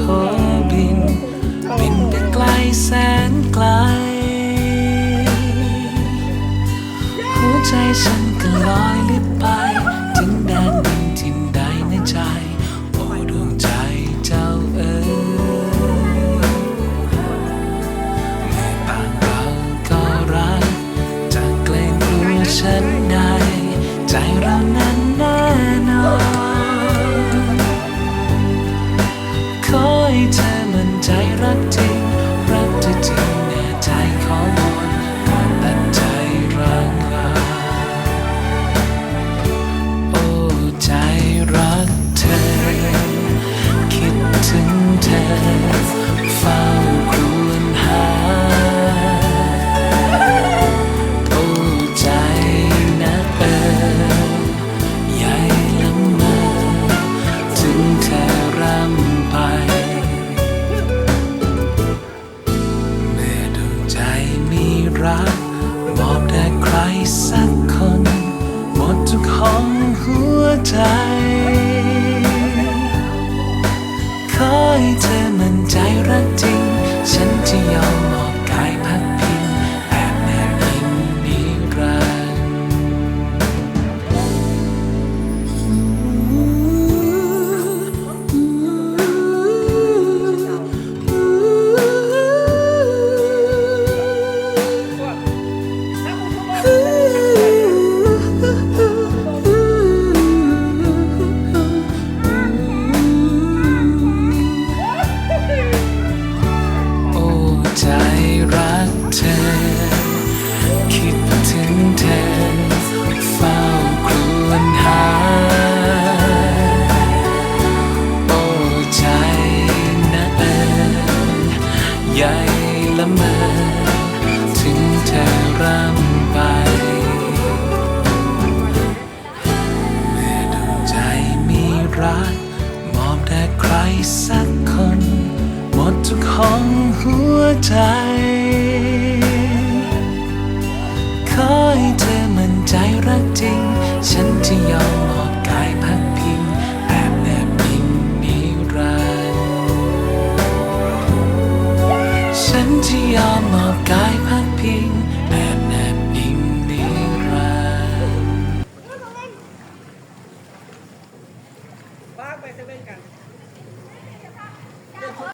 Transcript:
พอบิน บินไปไกลแสนไกล หัวใจฉันก็ลอยลิบไปถึงแดนดินทินใดในใจ โอ้ดวงใจเจ้าเอ๋ยเม่อผ่านเราก็รักจากเกลัวฉันไดใจเรานั้น ใครสักคน หมดทุกหองหัวใจ ละเมอถึงเธอร่ำไป เมื่อดวงใจมีรัก มอบแด่ใครสักคน หมดทุกของหัวใจ ฉันที่ยอมมอบกายพักพิงแอบแนบนิ่งนิรันดร์ไปเซเว่นกัน